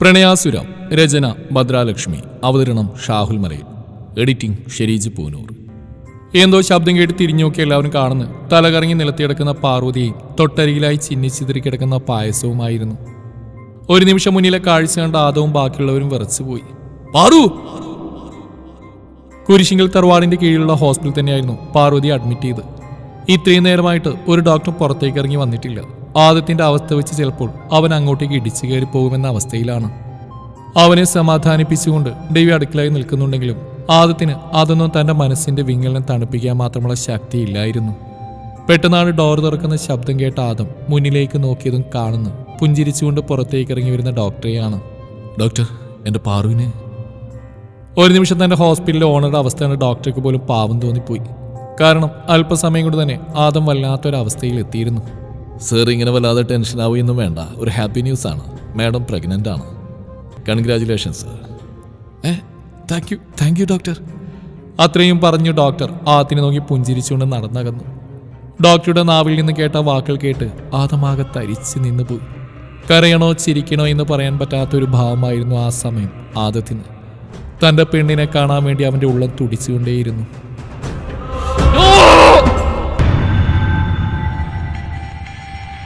പ്രണയാസുരം രചന ഭദ്രാലക്ഷ്മി അവതരണം ഷാഹുൽ മലയിൽ. എഡിറ്റിംഗ് ഷെരീജ് പൂനൂർ. എന്തോ ശബ്ദം കേട്ട് തിരിഞ്ഞു നോക്കി എല്ലാവരും കാണുന്നു. തലകറങ്ങി നിലത്തിടക്കുന്ന പാർവതിയെയും തൊട്ടരികിലായി ചിന്നിച്ചിതറി കിടക്കുന്ന പായസവുമായിരുന്നു. ഒരു നിമിഷം മുന്നിലെ കാഴ്ച കണ്ട ആദവും ബാക്കിയുള്ളവരും വിറച്ചുപോയി. പാറു! കുരിശിങ്കൽ തറവാടിന്റെ കീഴിലുള്ള ഹോസ്പിറ്റൽ തന്നെയായിരുന്നു പാർവതി അഡ്മിറ്റ് ചെയ്ത് ഇത്രയും നേരമായിട്ട് ഒരു ഡോക്ടർ പുറത്തേക്ക് ഇറങ്ങി വന്നിട്ടില്ല. ആദത്തിന്റെ അവസ്ഥ വെച്ച് ചിലപ്പോൾ അവൻ അങ്ങോട്ടേക്ക് ഇടിച്ചു കയറി പോകുമെന്ന അവസ്ഥയിലാണ്. അവനെ സമാധാനിപ്പിച്ചുകൊണ്ട് ദേവി അടുക്കളയിൽ നിൽക്കുന്നുണ്ടെങ്കിലും ആദത്തിന് അതൊന്നും തന്റെ മനസ്സിന്റെ വിങ്ങലിനെ തണുപ്പിക്കാൻ മാത്രമുള്ള ശക്തിയില്ലായിരുന്നു പെട്ടെന്നാണ് ഡോർ തുറക്കുന്ന ശബ്ദം കേട്ട ആദം മുന്നിലേക്ക് നോക്കിയതും കാണുന്നു. പുഞ്ചിരിച്ചുകൊണ്ട് പുറത്തേക്ക് ഇറങ്ങി വരുന്ന ഡോക്ടറെയാണ്. ഡോക്ടർ എന്റെ പാറുവിനെ. ഒരു നിമിഷം തന്നെ ഹോസ്പിറ്റലിലെ ഓണറുടെ അവസ്ഥയാണ് ഡോക്ടർക്ക് പോലും പാവം തോന്നിപ്പോയി. കാരണം അല്പസമയം കൊണ്ട് തന്നെ ആദം വല്ലാത്തൊരവസ്ഥയിൽ എത്തിയിരുന്നു. സർ ഇങ്ങനെ വല്ലാതെ ടെൻഷൻ ആവുകയൊന്നും വേണ്ട. ഒരു ഹാപ്പി ന്യൂസ് ആണ്. മാഡം പ്രഗ്നന്റ് ആണ്. കൺഗ്രാജുലേഷൻ സർ ഏ thank you thank you doctor അത്രയും പറഞ്ഞു ഡോക്ടർ ആത്തിനെ നോക്കി പുഞ്ചിരിച്ചുകൊണ്ട് നടന്നകന്നു. ഡോക്ടറുടെ നാവിൽ നിന്ന് കേട്ട വാക്കുകൾ കേട്ട് ആദമാകെ തരിച്ച് നിന്നുപോയി. കരയണോ ചിരിക്കണോ എന്ന് പറയാൻ പറ്റാത്ത ഒരു ഭാവമായിരുന്നു ആ സമയം ആദത്തിന്. തന്റെ പെണ്ണിനെ കാണാൻ വേണ്ടി അവന്റെ ഉള്ളം തുടിച്ചുകൊണ്ടേയിരുന്നു.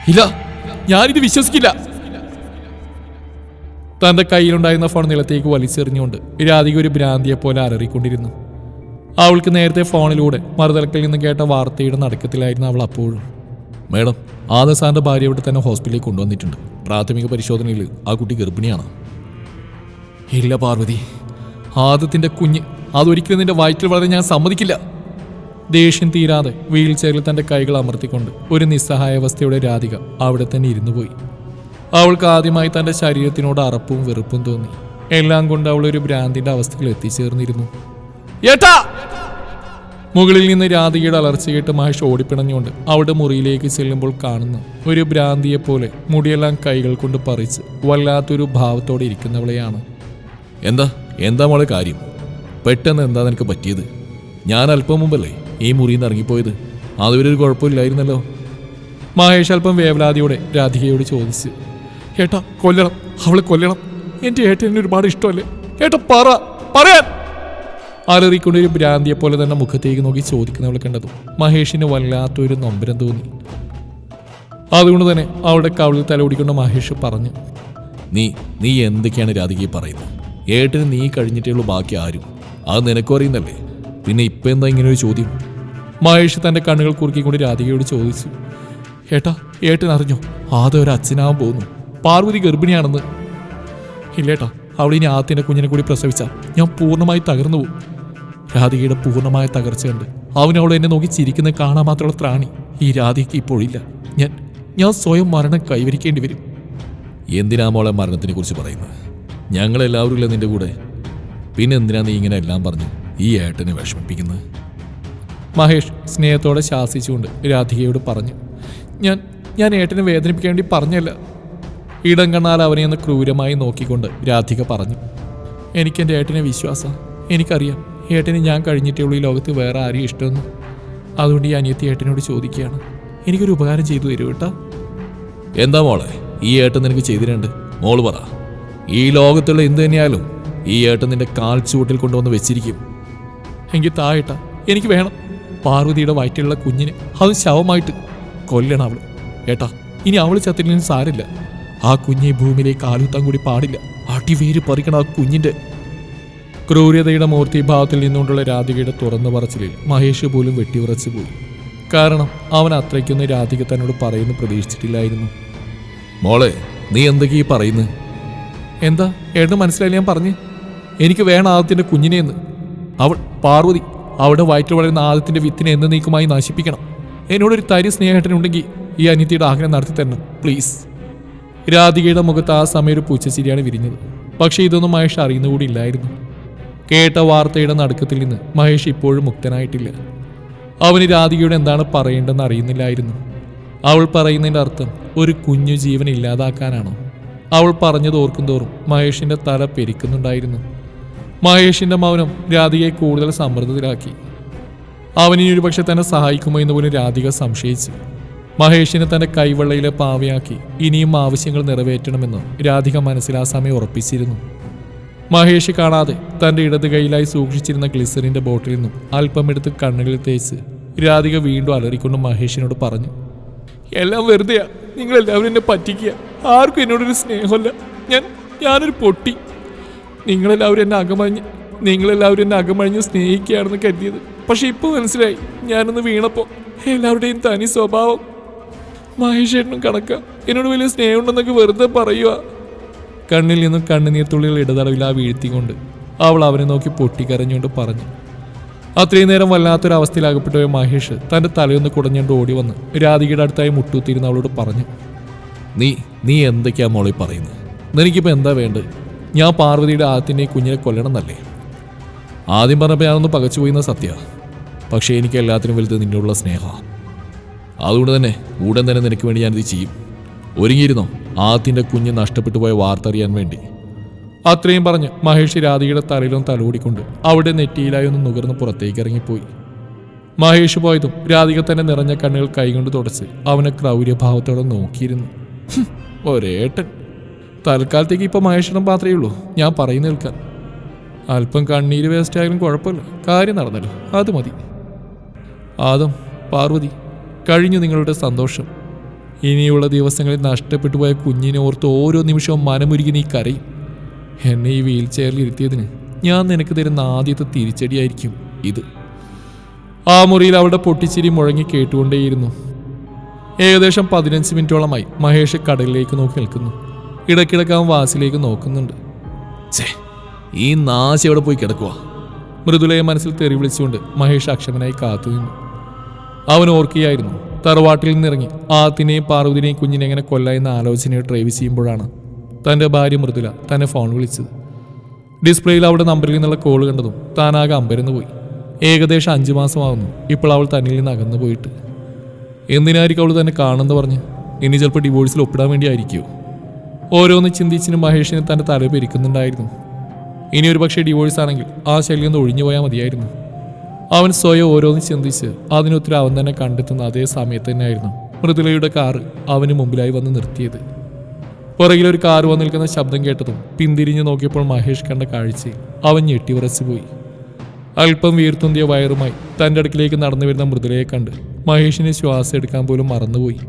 ഇല്ല ഞാനിത് വിശ്വസിക്കില്ല. തന്റെ കയ്യിലുണ്ടായിരുന്ന ഫോൺ നിലത്തേക്ക് വലിച്ചെറിഞ്ഞുകൊണ്ട് രാധിക ഒരു ഭ്രാന്തിയെ പോലെ അലറിക്കൊണ്ടിരുന്നു അവൾക്ക് നേരത്തെ ഫോണിലൂടെ മറുതലക്കിൽ നിന്ന് കേട്ട വാർത്തയുടെ നടക്കത്തിലായിരുന്നു അവൾ അപ്പോഴും. മേഡം ആദ സാറിന്റെ ഭാര്യ ഇവിടെ തന്നെ ഹോസ്പിറ്റലിൽ കൊണ്ടുവന്നിട്ടുണ്ട്. പ്രാഥമിക പരിശോധനയിൽ ആ കുട്ടി ഗർഭിണിയാണ്. ഇല്ല പാർവതി. ആദത്തിന്റെ കുഞ്ഞ് അതൊരിക്കലും നിന്റെ വയറ്റിൽ വളരെ ഞാൻ സമ്മതിക്കില്ല. ദേഷ്യം തീരാതെ വീൽ ചെയറിൽ തന്റെ കൈകൾ അമർത്തിക്കൊണ്ട് ഒരു നിസ്സഹായാവസ്ഥയുടെ രാധിക അവിടെ തന്നെ ഇരുന്നു പോയി. അവൾക്ക് ആദ്യമായി തന്റെ ശരീരത്തിനോട് അറപ്പും വെറുപ്പും തോന്നി. എല്ലാം കൊണ്ട് അവൾ ഒരു ഭ്രാന്തിന്റെ അവസ്ഥയിൽ എത്തിച്ചേർന്നിരുന്നു. ഏട്ടാ! മുകളിൽ നിന്ന് രാധികയുടെ അലർച്ച കേട്ട് മഹേഷ് ഓടിപ്പിണഞ്ഞുകൊണ്ട് അവളുടെ മുറിയിലേക്ക് ചെല്ലുമ്പോൾ കാണുന്നു ഒരു ഭ്രാന്തിയെപ്പോലെ മുടിയെല്ലാം കൈകൾ കൊണ്ട് പറിച്ച് വല്ലാത്തൊരു ഭാവത്തോടെ ഇരിക്കുന്നവളെയാണ്. എന്താ? എന്താ മോളെ കാര്യം? പെട്ടെന്ന് എന്താ നിനക്ക് പറ്റിയത്? ഞാൻ അല്പം മുമ്പല്ലേ ഈ മുറിയിൽ നിന്ന് ഇറങ്ങിപ്പോയത്. അതുവരെ ഒരു കുഴപ്പമില്ലായിരുന്നല്ലോ. മഹേഷ് അല്പം വേവലാതിയോടെ രാധികയോട് ചോദിച്ചു ഏട്ടാ കൊല്ലണം അവളെ കൊല്ലണം. എന്റെ ഏട്ടനെ ഒരുപാട് ഇഷ്ടമല്ലേ? ഏട്ടാ പറ പറയാൻ. അലറിക്കൊണ്ട് ഒരു ഭ്രാന്തിയെ പോലെ തന്നെ മുഖത്തേക്ക് നോക്കി ചോദിക്കുന്നവളെ കണ്ടതും മഹേഷിന് വല്ലാത്തൊരു നൊമ്പരം തോന്നി. അതുകൊണ്ട് തന്നെ അവളുടെ കവിളിൽ തലോടിക്കൊണ്ട് മഹേഷ് പറഞ്ഞു നീ നീ എന്തൊക്കെയാണ് രാധികയെ പറയുന്നത്? ഏട്ടന് നീ കഴിഞ്ഞിട്ടേ ഉള്ളൂ ബാക്കി ആരും. അത് നിനക്കും അറിയുന്നല്ലേ? പിന്നെ ഇപ്പം എന്താ ഇങ്ങനെ ഒരു ചോദ്യം? മഹേഷ് തന്റെ കണ്ണുകൾ കുറുക്കിക്കൊണ്ട് രാധികയോട് ചോദിച്ചു ഏട്ടാ ഏട്ടൻ അറിഞ്ഞോ ആദ്യം ഒരു അച്ഛനാവാൻ പോകുന്നു. പാർവതി ഗർഭിണിയാണെന്ന്. ഇല്ലേട്ടാ അവൾ ഇനി ആദ്യത്തിന്റെ കുഞ്ഞിനെ കൂടി പ്രസവിച്ച ഞാൻ പൂർണമായി തകർന്നു പോകും. രാധികയുടെ പൂർണമായ തകർച്ച കണ്ട് അവനവളെ എന്നെ നോക്കി ചിരിക്കുന്നത് കാണാൻ മാത്രമുള്ള ത്രാണി. ഈ രാധിക്ക് ഇപ്പോഴില്ല. ഞാൻ ഞാൻ സ്വയം മരണം കൈവരിക്കേണ്ടി വരും. എന്തിനാ മോളെ മരണത്തിനെ കുറിച്ച് പറയുന്നത്? ഞങ്ങളെല്ലാവരും ഇല്ല നിന്റെ കൂടെ? പിന്നെ എന്തിനാ നീ ഇങ്ങനെ എല്ലാം പറഞ്ഞു ഈ ഏട്ടനെ വിഷമിപ്പിക്കുന്നത്? മഹേഷ് സ്നേഹത്തോടെ ശാസിച്ചുകൊണ്ട് രാധികയോട് പറഞ്ഞു ഞാൻ ഞാൻ ഏട്ടനെ വേദനിപ്പിക്കാൻ വേണ്ടി പറഞ്ഞല്ല. ഇടം കണ്ണാൽ അവനെ ഒന്ന് ക്രൂരമായി നോക്കിക്കൊണ്ട് രാധിക പറഞ്ഞു എനിക്ക് എന്റെ ഏട്ടനെ വിശ്വാസം. എനിക്കറിയാം ഏട്ടന് ഞാൻ കഴിഞ്ഞിട്ടേ ഉള്ളൂ ഈ ലോകത്ത് വേറെ ആരെയും ഇഷ്ടമെന്ന്. അതുകൊണ്ട് ഈ അനിയത്തി ഏട്ടനോട് ചോദിക്കുകയാണ്. എനിക്കൊരു ഉപകാരം ചെയ്തു തരൂ കേട്ടോ എന്താ മോളെ? ഈ ഏട്ടൻ നിനക്ക് ചെയ്തിട്ടുണ്ട്. മോൾ പറ. ഈ ലോകത്തുള്ള എന്ത് തന്നെയായാലും ഈ ഏട്ടൻ നിന്റെ കാൽ ചുവട്ടിൽ കൊണ്ടുവന്ന് വെച്ചിരിക്കും. എങ്കിൽ താ ഏട്ടാ. എനിക്ക് വേണം. പാർവതിയുടെ വയറ്റിലുള്ള കുഞ്ഞിനെ അത് ശവമായിട്ട് കൊല്ലണം അവൾ. ഏട്ടാ ഇനി അവൾ ചത്തില്ലെങ്കിലും സാരില്ല ആ കുഞ്ഞെ ഭൂമിയിലേക്ക് ആലുത്താൻ കൂടി പാടില്ല. അടിവേര് പറിക്കണം ആ കുഞ്ഞിന്റെ ക്രൂരതയുടെ മൂർത്തിഭാവത്തിൽ നിന്നുകൊണ്ടുള്ള രാധികയുടെ തുറന്നു പറച്ചിലിൽ മഹേഷ് പോലും വെട്ടിയുറച്ചു പോയി. കാരണം അവൻ അത്രയ്ക്കൊന്നും രാധിക തന്നോട് പറയുന്നു പ്രതീക്ഷിച്ചിട്ടില്ലായിരുന്നു. മോളെ നീ എന്തൊക്കെ ഈ പറയുന്നത് എന്താ ഏട്ടന് മനസ്സിലായില്ല ഞാൻ പറഞ്ഞു? എനിക്ക് വേണം ആദ്യത്തിന്റെ കുഞ്ഞിനെ എന്ന്. അവൾ പാർവതി അവിടെ വയറ്റിൽ വളരുന്ന ആദത്തിന്റെ വിത്തിനെ എന്നേക്കുമായി നശിപ്പിക്കണം. എന്നോടൊരു തരി സ്നേഹട്ടനുണ്ടെങ്കിൽ ഈ അനിത്യയുടെ ആഗ്രഹം നടത്തി തരണം പ്ലീസ് രാധികയുടെ മുഖത്ത് ആ സമയം ഒരു പൂച്ചച്ചിരിയാണ് വിരിഞ്ഞത്. പക്ഷേ ഇതൊന്നും മഹേഷ് അറിയുന്ന ഇല്ലായിരുന്നു. കേട്ട വാർത്തയുടെ നടുക്കത്തിൽ നിന്ന് മഹേഷ് ഇപ്പോഴും മുക്തനായിട്ടില്ല. അവന് രാധികയോട് എന്താണ് പറയേണ്ടതെന്ന് അറിയുന്നില്ലായിരുന്നു. അവൾ പറയുന്നതിന്റെ അർത്ഥം ഒരു കുഞ്ഞു ജീവൻ ഇല്ലാതാക്കാനാണോ? അവൾ പറഞ്ഞത് ഓർക്കും തോറും മഹേഷിന്റെ തല പെരിക്കുന്നുണ്ടായിരുന്നു. മഹേഷിന്റെ മൗനം രാധികയെ കൂടുതൽ സമ്മർദ്ദത്തിലാക്കി അവനിനി ഒരുപക്ഷെ തന്നെ സഹായിക്കുമോ എന്ന് പോലും രാധിക സംശയിച്ചു. മഹേഷിനെ തന്റെ കൈവെള്ളയിലെ പാവയാക്കി ഇനിയും ആവശ്യങ്ങൾ നിറവേറ്റണമെന്ന് രാധിക മനസ്സിൽ ആ സമയം ഉറപ്പിച്ചിരുന്നു. മഹേഷ് കാണാതെ തന്റെ ഇടത് കൈയിലായി സൂക്ഷിച്ചിരുന്ന ഗ്ലിസറിന്റെ ബോട്ടിൽ നിന്നും അല്പമെടുത്ത് കണ്ണുകളിൽ തേച്ച് രാധിക വീണ്ടും അലറിക്കൊണ്ട് മഹേഷിനോട് പറഞ്ഞു എല്ലാം വെറുതെയാ. നിങ്ങളെല്ലാവരും എന്നെ പറ്റിക്കുക. ആർക്കും എന്നോടൊരു സ്നേഹമല്ല. ഞാൻ ഞാനൊരു പൊട്ടി. നിങ്ങളെല്ലാവരും എന്നെ അകമഴിഞ്ഞ് നിങ്ങളെല്ലാവരും എന്നെ അകമഴിഞ്ഞ് സ്നേഹിക്കുകയാണെന്ന് കരുതിയത്. പക്ഷെ ഇപ്പോൾ മനസ്സിലായി ഞാനൊന്ന് വീണപ്പോൾ എല്ലാവരുടെയും തനി സ്വഭാവം. മഹേഷേട്ടനും കണക്ക. എന്നോട് വലിയ സ്നേഹമുണ്ടെന്നൊക്കെ വെറുതെ പറയുക കണ്ണിൽ നിന്നും കണ്ണുനീർ തുള്ളികൾ ഇടതടവിലാ വീഴ്ത്തിക്കൊണ്ട് അവൾ അവനെ നോക്കി പൊട്ടിക്കരഞ്ഞുകൊണ്ട് പറഞ്ഞു. അത്രയും നേരം വല്ലാത്തൊരു അവസ്ഥയിലാകപ്പെട്ടു മഹേഷ് തന്റെ തലയൊന്ന് കുടഞ്ഞുകൊണ്ട് ഓടി വന്ന് രാധികയുടെ അടുത്തായി മുട്ടുത്തിരുന്ന് അവളോട് പറഞ്ഞു നീ നീ എന്തൊക്കെയാ മോളി പറയുന്നത് നിനക്കിപ്പോൾ എന്താ വേണ്ടത്? ഞാൻ പാർവതിയുടെ ആദ്യത്തിന്റെ കുഞ്ഞിനെ കൊല്ലണം എന്നല്ലേ ആദ്യം പറഞ്ഞപ്പോൾ ഞാനൊന്ന് പകച്ചുപോയിന്ന സത്യ. പക്ഷേ എനിക്ക് എല്ലാത്തിനും വലുത് നിന്നോടുള്ള സ്നേഹമാണ് അതുകൊണ്ട് തന്നെ ഉടൻ തന്നെ നിനക്ക് വേണ്ടി ഞാനിത് ചെയ്യും. ഒരുങ്ങിയിരുന്നോ? ആദ്യത്തിന്റെ കുഞ്ഞ് നഷ്ടപ്പെട്ടു പോയ വാർത്ത അറിയാൻ വേണ്ടി. അത്രയും പറഞ്ഞ് മഹേഷ് രാധികയുടെ തലയിലും തലോടിക്കൊണ്ട് അവിടെ നെറ്റിയിലായി ഒന്ന് നുകർന്ന് പുറത്തേക്ക് ഇറങ്ങിപ്പോയി. മഹേഷ് പോയതും രാധിക തന്നെ നിറഞ്ഞ കണ്ണുകൾ കൈകൊണ്ട് തുടച്ച് അവനെ ക്രൗര്യഭാവത്തോടെ നോക്കിയിരുന്നു. ഒരേട്ടൻ. തൽക്കാലത്തേക്ക് ഇപ്പോൾ മഹേഷ്ണം മാത്രമേ ഉള്ളൂ. ഞാൻ പറയുന്ന നിൽക്കാൻ അല്പം കണ്ണീര് വേസ്റ്റ് ആയാലും കുഴപ്പമില്ല. കാര്യം നടന്നല്ലോ. അത് മതി. ആദം പാർവതി കഴിഞ്ഞു നിങ്ങളുടെ സന്തോഷം. ഇനിയുള്ള ദിവസങ്ങളിൽ നഷ്ടപ്പെട്ടു പോയ കുഞ്ഞിനെ ഓർത്ത് ഓരോ നിമിഷവും മനമുരുകി നീ കരയും. എന്നെ ഈ വീൽ ചെയറിൽ ഇരുത്തിയതിന് ഞാൻ നിനക്ക് തരുന്ന ആദ്യത്തെ തിരിച്ചടിയായിരിക്കും ഇത്. ആ മുറിയിൽ അവളുടെ പൊട്ടിച്ചിരി മുഴങ്ങി കേട്ടുകൊണ്ടേയിരുന്നു. ഏകദേശം പതിനഞ്ച് മിനിറ്റോളമായി മഹേഷ് കടലിലേക്ക് നോക്കി നിൽക്കുന്നു. ഇടയ്ക്കിടയ്ക്ക് അവൻ വാസിലേക്ക് നോക്കുന്നുണ്ട്. ഈ നാശം എവിടെ പോയി കിടക്കുക മൃദുലയെ മനസ്സിൽ തെറി വിളിച്ചുകൊണ്ട് മഹേഷ് അക്ഷമനായി കാത്തുനിന്നു അവൻ ഓർക്കുകയായിരുന്നു തറവാട്ടിൽ നിന്നിറങ്ങി ആത്തിനെയും പാർവതിനെയും കുഞ്ഞിനെ എങ്ങനെ കൊല്ല എന്ന ആലോചനയെ ഡ്രൈവ് ചെയ്യുമ്പോഴാണ് തന്റെ ഭാര്യ മൃദുല തന്നെ ഫോൺ വിളിച്ചത്. ഡിസ്പ്ലേയിൽ അവളുടെ നമ്പറിൽ നിന്നുള്ള കോൾ കണ്ടതും താനാകെ അമ്പരന്ന് പോയി. ഏകദേശം അഞ്ചു മാസമാകുന്നു ഇപ്പോൾ അവൾ തന്നിൽ നിന്ന് അകന്നു പോയിട്ട്. എന്തിനായിരിക്കും അവൾ തന്നെ കാണുമെന്ന് പറഞ്ഞ് ഇനി ചിലപ്പോൾ ഡിവോഴ്സിൽ ഒപ്പിടാൻ വേണ്ടി ആയിരിക്കുമോ ഓരോന്ന് ചിന്തിച്ചിന് മഹേഷിന് തന്റെ തല പെരിക്കുന്നുണ്ടായിരുന്നു. ഇനി ഒരു പക്ഷേ ഡിവോഴ്സ് ആണെങ്കിൽ ആ ശല്യം ഒന്ന് ഒഴിഞ്ഞു പോയാൽ മതിയായിരുന്നു. അവൻ സ്വയം ഓരോന്ന് ചിന്തിച്ച് അതിനൊത്തിരി അവൻ തന്നെ കണ്ടെത്തുന്ന അതേ സമയത്ത് തന്നെയായിരുന്നു മൃദുലയുടെ കാറ് അവന് മുമ്പിലായി വന്ന് നിർത്തിയത്. പുറകിലൊരു കാർ വന്ന് നിൽക്കുന്ന ശബ്ദം കേട്ടതും പിന്തിരിഞ്ഞു നോക്കിയപ്പോൾ മഹേഷ് കണ്ട കാഴ്ച അവൻ ഞെട്ടിവിറച്ചു പോയി. അല്പം വീർത്തുന്തിയ വയറുമായി തന്റെ അടുക്കിലേക്ക് നടന്നു വരുന്ന മൃദുലയെ കണ്ട് മഹേഷിന് ശ്വാസം എടുക്കാൻ പോലും മറന്നുപോയി.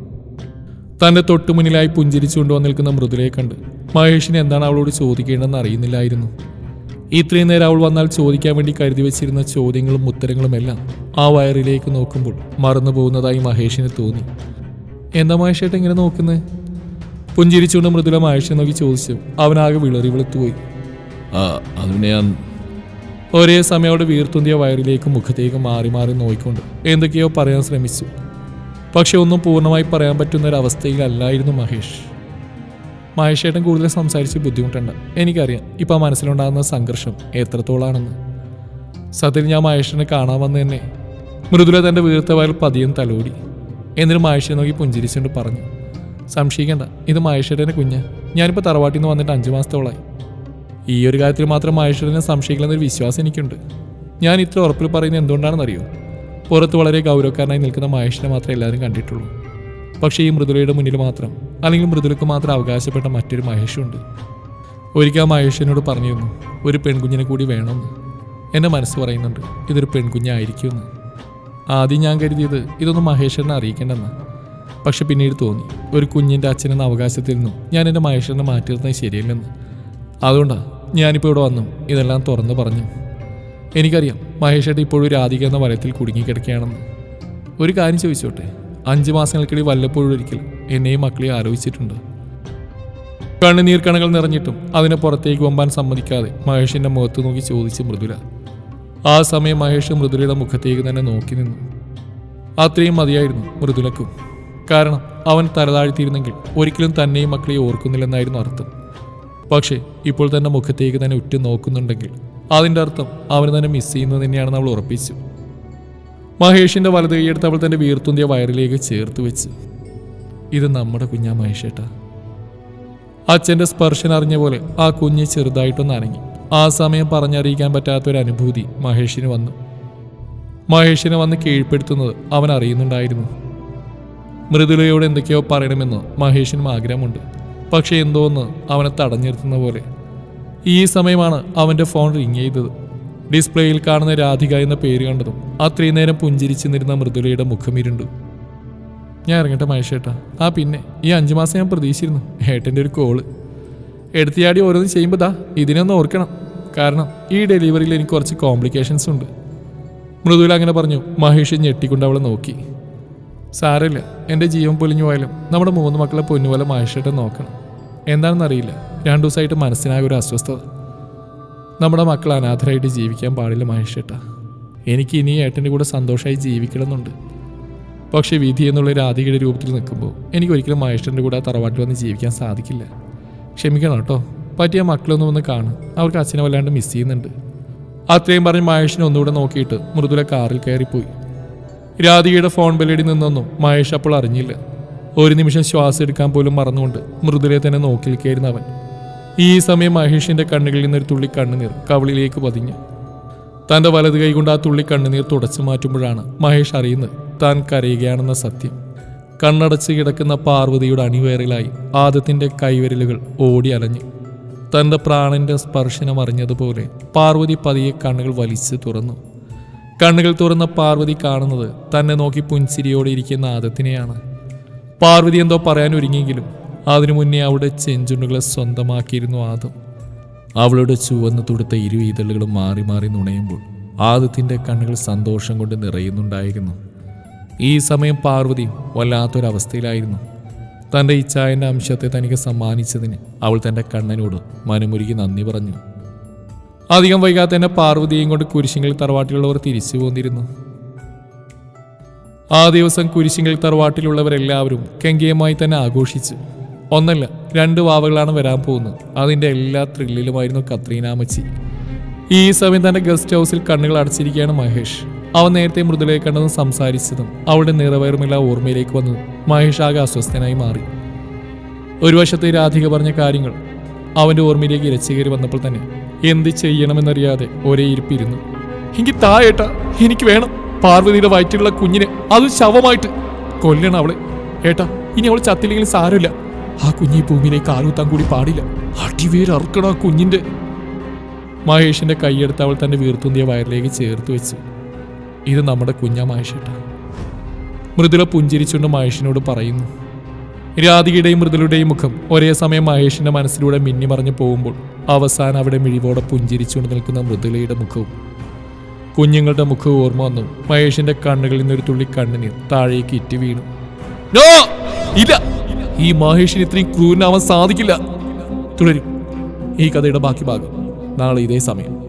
തന്റെ തൊട്ടുമുന്നിലായി പുഞ്ചിരിച്ചുകൊണ്ട് വന്ന് നിൽക്കുന്ന മൃദുലയെ കണ്ട് മഹേഷിന് എന്താണ് അവളോട് ചോദിക്കേണ്ടതെന്ന് അറിയുന്നില്ലായിരുന്നു. ഇത്രയും നേരം അവൾ വന്നാൽ ചോദിക്കാൻ വേണ്ടി കരുതി വെച്ചിരുന്ന ചോദ്യങ്ങളും ഉത്തരങ്ങളും എല്ലാം ആ വയറിലേക്ക് നോക്കുമ്പോൾ മറന്നു പോകുന്നതായി മഹേഷിന് തോന്നി. എന്താ മഹേഷേട്ട് ഇങ്ങനെ നോക്കുന്നത് പുഞ്ചിരിച്ചുകൊണ്ട് മൃദുല മഹേഷിനെ നോക്കി ചോദിച്ചു. അവനാകെ വിളറി വെളുത്തുപോയി. അതിനെ ഞാൻ ഒരേ സമയം അവിടെ വീർത്തുന്തിയ വയറിലേക്കും മുഖത്തേക്കും മാറി മാറി നോയിക്കൊണ്ട് എന്തൊക്കെയോ പറയാൻ ശ്രമിച്ചു. പക്ഷെ ഒന്നും പൂർണമായി പറയാൻ പറ്റുന്ന ഒരു അവസ്ഥയിലല്ലായിരുന്നു മഹേഷ്. മഹേഷേട്ടൻ കൂടുതൽ സംസാരിച്ച് ബുദ്ധിമുട്ടുണ്ട്. എനിക്കറിയാം ഇപ്പം മനസ്സിലുണ്ടാകുന്ന സംഘർഷം എത്രത്തോളാണെന്ന്. സത്യത്തിൽ ഞാൻ മഹേഷിനെ കാണാൻ വന്ന് തന്നെ മൃദുല തന്റെ വീർത്ത വയൽ പതിയും തലോടി. എന്നിട്ട് മഹേഷിനെ നോക്കി പുഞ്ചിരിച്ചുകൊണ്ട് പറഞ്ഞു സംശയിക്കേണ്ട ഇത് മഹേശ്വരന്റെ കുഞ്ഞ്. ഞാനിപ്പോൾ തറവാട്ടിൽ നിന്ന് വന്നിട്ട് അഞ്ച് മാസത്തോളായി. ഈ ഒരു കാര്യത്തിൽ മാത്രം മഹേശ്വരനെ സംശയിക്കില്ലെന്നൊരു വിശ്വാസം എനിക്കുണ്ട്. ഞാൻ ഇത്ര ഉറപ്പിൽ പറയുന്നത് എന്തുകൊണ്ടാണെന്നറിയോ? പുറത്ത് വളരെ ഗൗരവക്കാരനായി നിൽക്കുന്ന മഹേഷിനെ മാത്രമേ എല്ലാവരും കണ്ടിട്ടുള്ളൂ. പക്ഷേ ഈ മൃദുലയുടെ മുന്നിൽ മാത്രം അല്ലെങ്കിൽ മൃദുലക്ക് മാത്രം അവകാശപ്പെട്ട മറ്റൊരു മഹേഷുണ്ട്. ഒരിക്കൽ മഹേഷിനോട് പറഞ്ഞിരുന്നു ഒരു പെൺകുഞ്ഞിനെ കൂടി വേണമെന്ന്. എന്റെ മനസ്സ് പറയുന്നുണ്ട് ഇതൊരു പെൺകുഞ്ഞായിരിക്കുമെന്ന്. ആദ്യം ഞാൻ കരുതിയത് ഇതൊന്നും മഹേശ്വരനെ അറിയിക്കേണ്ടെന്ന്. പക്ഷെ പിന്നീട് തോന്നി ഒരു കുഞ്ഞിന്റെ അച്ഛനെന്ന അവകാശത്തിൽ നിന്നും ഞാൻ എന്റെ മഹേശ്വരനെ മാറ്റി നിർത്തുന്നത് ശരിയല്ലെന്ന്. അതുകൊണ്ടാണ് ഞാനിപ്പോൾ ഇവിടെ വന്നു ഇതെല്ലാം തുറന്നു പറഞ്ഞു. എനിക്കറിയാം മഹേഷേട്ട ഇപ്പോഴും രാധിക എന്ന വലയത്തിൽ കുടുങ്ങിക്കിടക്കുകയാണെന്ന്. ഒരു കാര്യം ചോദിച്ചോട്ടെ? അഞ്ച് മാസങ്ങൾക്കിടയിൽ വല്ലപ്പോഴും ഒരിക്കൽ എന്നെയും മക്കളെയും ആലോചിച്ചിട്ടുണ്ട് കണ്ണുനീർ കണകൾ നിറഞ്ഞിട്ടും അതിനെ പുറത്തേക്ക് വമ്പാൻ സമ്മതിക്കാതെ മഹേഷിന്റെ മുഖത്ത് നോക്കി ചോദിച്ച് മൃദുല. ആ സമയം മഹേഷ് മൃദുലയുടെ മുഖത്തേക്ക് തന്നെ നോക്കി നിന്നു. അത്രയും മതിയായിരുന്നു മൃദുലക്കും. കാരണം അവൻ തലതാഴ്ത്തിയിരുന്നെങ്കിൽ ഒരിക്കലും തന്നെയും മക്കളെ ഓർക്കുന്നില്ലെന്നായിരുന്നു അർത്ഥം. പക്ഷേ ഇപ്പോൾ തന്നെ മുഖത്തേക്ക് തന്നെ ഉറ്റു നോക്കുന്നുണ്ടെങ്കിൽ അതിന്റെ അർത്ഥം അവന് തന്നെ മിസ് ചെയ്യുന്നത് തന്നെയാണെന്ന് അവൾ ഉറപ്പിച്ചു. മഹേഷിന്റെ വലത് കൈയെടുത്ത് അവൾ തന്റെ വീർത്തുന്തിയ വയറിലേക്ക് ചേർത്ത് വെച്ച് ഇത് നമ്മുടെ കുഞ്ഞാ മഹേഷേട്ടാ. അച്ഛന്റെ സ്പർശനം അറിഞ്ഞ പോലെ ആ കുഞ്ഞ് ചെറുതായിട്ടൊന്ന് അനങ്ങി. ആ സമയം പറഞ്ഞറിയിക്കാൻ പറ്റാത്തൊരു അനുഭൂതി മഹേഷിന് വന്നു. മഹേഷിനെ വന്ന് കീഴ്പ്പെടുത്തുന്നത് അവൻ അറിയുന്നുണ്ടായിരുന്നു. മൃദുലയോട് എന്തൊക്കെയോ പറയണമെന്ന് മഹേഷിനും ആഗ്രഹമുണ്ട്. പക്ഷേ എന്തോന്ന് അവനെ തടഞ്ഞിരുത്തുന്ന പോലെ ഈ സമയമാണ് അവന്റെ ഫോൺ റിങ് ചെയ്തത്. ഡിസ്പ്ലേയിൽ കാണുന്ന രാധിക എന്ന പേര് കണ്ടതും അത്രയും നേരം പുഞ്ചിരിച്ചു നിന്നിരുന്ന മൃദുലയുടെ മുഖമിരുണ്ടു ഞാൻ ഇറങ്ങട്ടെ മഹേഷേട്ടാ. ആ പിന്നെ ഈ അഞ്ചു മാസം ഞാൻ പ്രതീക്ഷിച്ചിരുന്നു. ഏട്ടന്റെ ഒരു കോൾ. എടുത്തിയാടി ഓരോന്നും ചെയ്യുമ്പോൾ ദാ ഇതിനൊന്ന് ഓർക്കണം. കാരണം ഈ ഡെലിവറിയിൽ എനിക്ക് കുറച്ച് കോംപ്ലിക്കേഷൻസ് ഉണ്ട്. മൃദുല അങ്ങനെ പറഞ്ഞു. മഹേഷ് ഞെട്ടിക്കൊണ്ട് അവളെ നോക്കി. സാരമില്ല. എന്റെ ജീവൻ പൊലിഞ്ഞു പോയാലും നമ്മുടെ മൂന്ന് മക്കളെ പൊന്നുപോലെ മഹേഷേട്ടൻ നോക്കണം. എന്താണെന്നറിയില്ല. രണ്ടു ദിവസമായിട്ട് മനസ്സിനായ ഒരു അസ്വസ്ഥത. നമ്മുടെ മക്കൾ അനാഥരായിട്ട് ജീവിക്കാൻ പാടില്ല മഹേഷേട്ട. എനിക്ക് ഇനി ഏട്ടന്റെ കൂടെ സന്തോഷമായി ജീവിക്കണമെന്നുണ്ട്. പക്ഷേ വിധി എന്നുള്ള രാധികയുടെ രൂപത്തിൽ നിൽക്കുമ്പോൾ എനിക്ക് ഒരിക്കലും മഹേഷിന്റെ കൂടെ തറവാട്ടിൽ വന്ന് ജീവിക്കാൻ സാധിക്കില്ല. ക്ഷമിക്കണം കേട്ടോ. പറ്റിയ മക്കളൊന്നും ഒന്ന് കാണും. അവർക്ക് അച്ഛനെ വല്ലാണ്ട് മിസ് ചെയ്യുന്നുണ്ട്. അത്രയും പറഞ്ഞ് മഹേഷിനെ ഒന്നുകൂടെ നോക്കിയിട്ട് മൃദുല കാറിൽ കയറിപ്പോയി. രാധികയുടെ ഫോൺ ബെല്ലടി നിന്നൊന്നും മഹേഷ് അപ്പോൾ അറിഞ്ഞില്ല. ഒരു നിമിഷം ശ്വാസം എടുക്കാൻ പോലും മറന്നുകൊണ്ട് മൃദുലയെ തന്നെ നോക്കി നിൽക്കുകയായിരുന്നു അവൻ. ഈ സമയം മഹേഷിന്റെ കണ്ണുകളിൽ നിന്നൊരു തുള്ളി കണ്ണുനീർ കവളിലേക്ക് പതിഞ്ഞ്. തന്റെ വലത് കൈകൊണ്ട് ആ തുള്ളി കണ്ണുനീർ തുടച്ചു മാറ്റുമ്പോഴാണ് മഹേഷ് അറിയുന്നത് താൻ കരയുകയാണെന്ന സത്യം. കണ്ണടച്ച് കിടക്കുന്ന പാർവതിയുടെ അണിവേറിലായി ആദത്തിന്റെ കൈവിരലുകൾ ഓടി അലഞ്ഞു. തന്റെ പ്രാണന്റെ സ്പർശനം അറിഞ്ഞതുപോലെ പാർവതി പതിയെ കണ്ണുകൾ വലിച്ചു തുറന്നു. കണ്ണുകൾ തുറന്ന പാർവതി കാണുന്നത് തന്നെ നോക്കി പുൻസിരിയോടെ ഇരിക്കുന്ന ആദത്തിനെയാണ്. പാർവതി എന്തോ പറയാൻ ഒരുങ്ങിയെങ്കിലും അതിനു മുന്നേ അവിടെ ചെഞ്ചുണ്ടുകളെ സ്വന്തമാക്കിയിരുന്നു ആദം. അവളുടെ ചുവന്ന് തുടുത്ത ഇരു ഇതളുകളും മാറി മാറി നുണയുമ്പോൾ ആദത്തിന്റെ കണ്ണുകൾ സന്തോഷം കൊണ്ട് നിറയുന്നുണ്ടായിരുന്നു. ഈ സമയം പാർവതി വല്ലാത്തൊരവസ്ഥയിലായിരുന്നു. തന്റെ ഇച്ഛായന്റെ അംശത്തെ തനിക്ക് സമ്മാനിച്ചതിന് അവൾ തന്റെ കണ്ണനോട് മനമുരുകി നന്ദി പറഞ്ഞു. അധികം വൈകാതെ തന്നെ പാർവതിയും കൊണ്ട് കുരിശിങ്കൽ തറവാട്ടിലുള്ളവർ തിരിച്ചു പോന്നിരുന്നു. ആ ദിവസം കുരിശിങ്കൽ തറവാട്ടിലുള്ളവരെല്ലാവരും കെങ്കേയമായി തന്നെ ആഘോഷിച്ചു. ഒന്നല്ല രണ്ട് വാവകളാണ് വരാൻ പോകുന്നത്. അതിന്റെ എല്ലാ ത്രില്ലിലുമായിരുന്നു കത്രീനാമച്ചി ഈ സമയം തന്നെ ഗസ്റ്റ് ഹൗസിൽ കണ്ണുകൾ അടച്ചിരിക്കുകയാണ് മഹേഷ്. അവൻ നേരത്തെ മൃദുലയെ കണ്ടതും സംസാരിച്ചതും അവളുടെ നിറവേറുമില്ല ഓർമ്മയിലേക്ക് വന്നതും മഹേഷ് ആകെ അസ്വസ്ഥനായി മാറി. ഒരു വശത്തെ രാധിക പറഞ്ഞ കാര്യങ്ങൾ അവന്റെ ഓർമ്മയിലേക്ക് ഇരച്ചുകയറി വന്നപ്പോൾ തന്നെ എന്ത് ചെയ്യണമെന്നറിയാതെ ഒരേ ഇരിപ്പിരുന്നു. എനിക്ക് തായേട്ട എനിക്ക് വേണം. പാർവതിയുടെ വയറ്റിലുള്ള കുഞ്ഞിനെ അത് ശവമായിട്ട് കൊല്ലണം അവളെ. ഏട്ടാ ഇനി അവൾ ചത്തില്ലെങ്കിൽ സാരമില്ല. ആ കുഞ്ഞി ഭൂമിയിലേക്ക് ആലുത്താൻ കൂടി പാടില്ല. അടിവേരറുക്കണം ആ കുഞ്ഞിന്റെ. മഹേഷിന്റെ കൈയെടുത്ത് അവൾ തന്നെ വീർത്തുന്തിയ വയറിലേക്ക് ചേർത്ത് വെച്ചു. ഇത് നമ്മുടെ കുഞ്ഞാ മഹേഷേട്ട മൃദുല പുഞ്ചിരിച്ചുകൊണ്ട് മഹേഷിനോട് പറയുന്നു. രാധികയുടെയും മൃദുലയുടെയും മുഖം ഒരേ സമയം മഹേഷിന്റെ മനസ്സിലൂടെ മിന്നിമറഞ്ഞു പോകുമ്പോൾ അവസാനം അവിടെ മിഴിവോടെ പുഞ്ചിരിച്ചുകൊണ്ട് നിൽക്കുന്ന മൃദുലയുടെ മുഖവും കുഞ്ഞുങ്ങളുടെ മുഖം ഓർമ്മ വന്നു. മഹേഷിന്റെ കണ്ണുകളിൽ നിന്നൊരു തുള്ളി കണ്ണുനീർ താഴേക്ക് ഇറ്റി വീണു. നോ! ഇല്ല! ഈ മഹേഷിന് ഇത്രയും ക്രൂരനാവാൻ സാധിക്കില്ല. തുടരും ഈ കഥയുടെ ബാക്കി ഭാഗം. നാളെ ഇതേ സമയം.